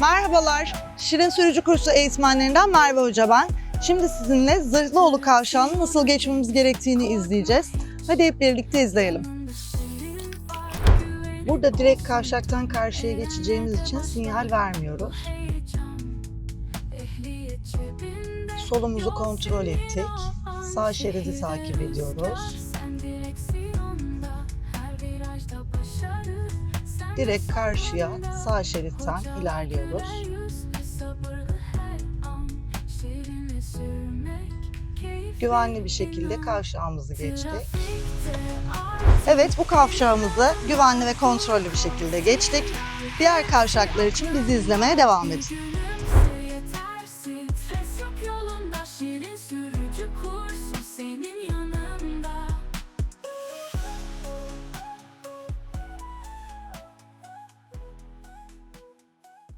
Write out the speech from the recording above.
Merhabalar, Şirin Sürücü Kursu eğitmenlerinden Merve Hoca ben. Şimdi sizinle Zırhlıoğlu Kavşağı'nı nasıl geçmemiz gerektiğini izleyeceğiz. Hadi hep birlikte izleyelim. Burada direkt kavşaktan karşıya geçeceğimiz için sinyal vermiyoruz. Solumuzu kontrol ettik. Sağ şeridi takip ediyoruz. Direkt karşıya sağ şeritten ilerliyoruz. Güvenli bir şekilde kavşağımızı geçtik. Evet bu kavşağımızı güvenli ve kontrollü bir şekilde geçtik. Diğer kavşaklar için bizi izlemeye devam edin.